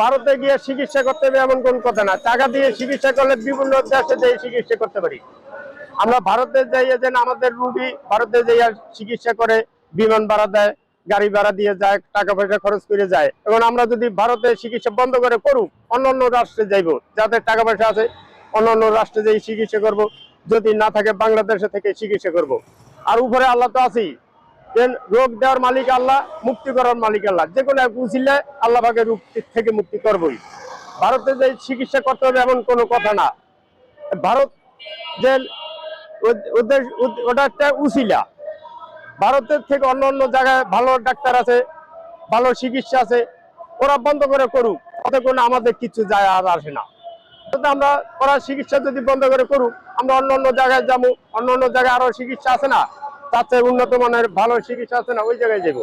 ভারতে গিয়ে চিকিৎসা করতে হবে এমন কোন কথা না। টাকা দিয়ে চিকিৎসা করলে বিভিন্ন দেশে যেয়ে চিকিৎসা করতে পারি। আমরা ভারতে যাইয়ে যেন আমাদের রুগী ভারতে যাইয়া চিকিৎসা করে, বিমান ভাড়া দেয়, গাড়ি ভাড়া দিয়ে যায়, টাকা পয়সা খরচ করে যায়। এবং আমরা যদি ভারতে চিকিৎসা বন্ধ করে করুক অন্য অন্য রাষ্ট্রে যাইব যাদের টাকা পয়সা আছে, অন্য অন্য রাষ্ট্রে যাই চিকিৎসা করব। যদি না থাকে বাংলাদেশে থেকে চিকিৎসা করব। আর উপরে আল্লাহ তো আছেই। রোগ দেওয়ার মালিক আল্লাহ, মুক্তি করার মালিক আল্লাহ। যে কোনো এক আল্লাহ ভাগে রোগ থেকে মুক্তি করবই। ভারতে যে চিকিৎসা করতে হবে এমন কোনো কথা না। ভারত যে ওটা একটা উসিলা ভারতের থেকে অন্য অন্য জায়গায় ভালো ডাক্তার আছে, ভালো চিকিৎসা আছে, ওরা বন্ধ করে করুক। তাতে কোনো আমাদের কিছু যায় আর আসে না। আমরা ওরা চিকিৎসা যদি বন্ধ করে করুক, আমরা অন্য অন্য জায়গায় যাব, অন্য অন্য জায়গায় আরও চিকিৎসা আছে না? তার চেয়ে উন্নত মানের ভালো চিকিৎসা আছে না ওই জায়গায় যাব।